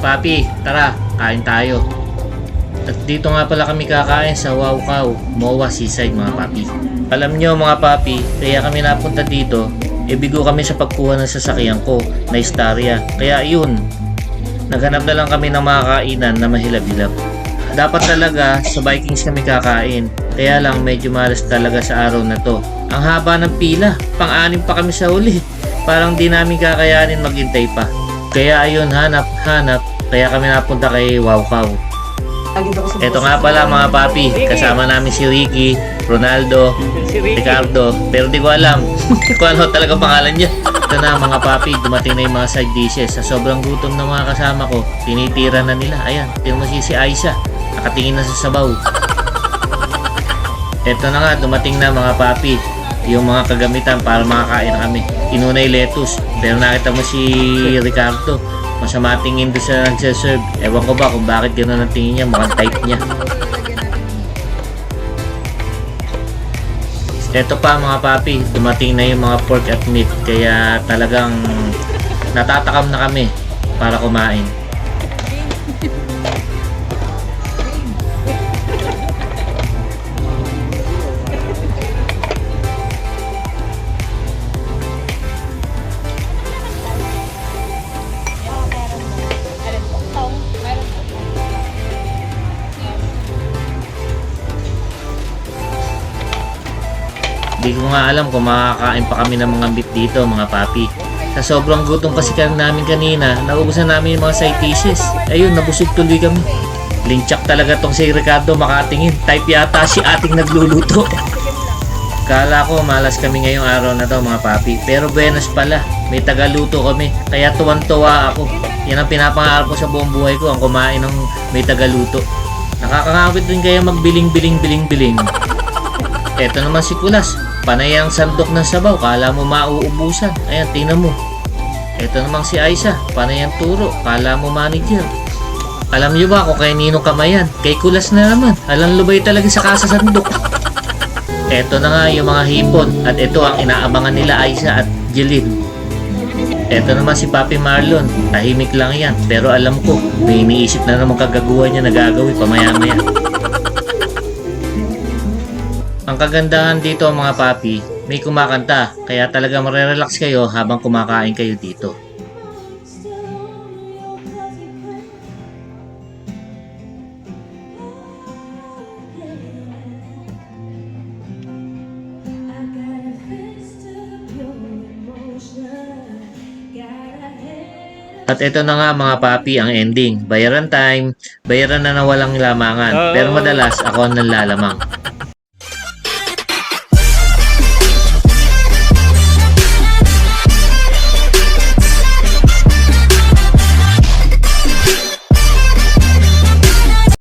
papi, tara, kain tayo. At dito nga pala kami kakain sa Wow Cow, Moa Seaside mga papi. Alam nyo mga papi, kaya kami napunta dito, e bigo kami sa pagkuha ng sasakyan ko na Staria. Kaya yun, naghanap na lang kami ng mga kainan na mahilap-hilap. Dapat talaga sa Vikings kami kakain, kaya lang medyo malas talaga sa araw na to. Ang haba ng pila, pang-anim pa kami sa huli. Parang di namin kakayanin maghintay pa. Kaya ayun, hanap, hanap, kaya kami napunta kay Wow Cow. Ito nga pala mga papi, kasama namin si Ricky, Ronaldo, Ricardo, pero di ko alam kung ano talaga pangalan niya. Ito na mga papi, dumating na yung mga side dishes. Sa sobrang gutom ng mga kasama ko, tinitira na nila. Ayan, tingnan mo si si Aisha, nakatingin na sa sabaw. Ito na nga, dumating na mga papi, yung mga kagamitan para makakain kami. Inunay lettuce, pero nakita mo si Ricardo, masama tingin doon sa nagsaserve. Ewan ko ba kung bakit gano'n ang tingin niya, mukhang type niya. Ito pa mga papi, dumating na yung mga pork at meat, kaya talagang natatakam na kami para kumain. Di ko nga alam kung makakain pa kami ng mga meat dito mga papi. Sa sobrang gutom kasi kami namin kanina, naubusan namin yung mga side dishes. Ayun, nabusog tuloy kami. Linchak talaga tong si Ricardo makatingin. Type yata si ating nagluluto. Kala ko malas kami ngayong araw na to mga papi. Pero buenas pala. May tagaluto kami. Kaya tuwan-tuwa ako. Yan ang pinapangarap ko sa buong buhay ko. Ang kumain ng may tagaluto. Nakakangawit din kaya magbiling-biling-biling-biling. Eto naman si Kulas. Panay ang sandok ng sabaw. Kala mo mauubusan. Ayan, tingnan mo. Eto namang si Aisa. Panay ang turo. Kala mo manager. Alam niyo ba kung kay Nino Kamayan? Kay Kulas na naman. Alang lubay talaga sa kasa sandok. Eto na nga yung mga hipon. At ito ang inaabangan nila Aisa at Jeline. Eto naman si Papi Marlon. Tahimik lang yan. Pero alam ko, may iniisip na naman kagaguhan niya na gagawin pamaya-maya. Kagandahan dito mga papi, may kumakanta, kaya talaga marerelax kayo habang kumakain kayo dito. At ito na nga mga papi ang ending. Bayaran time, bayaran na na walang lamangan. Pero madalas ako ang nanlalamang.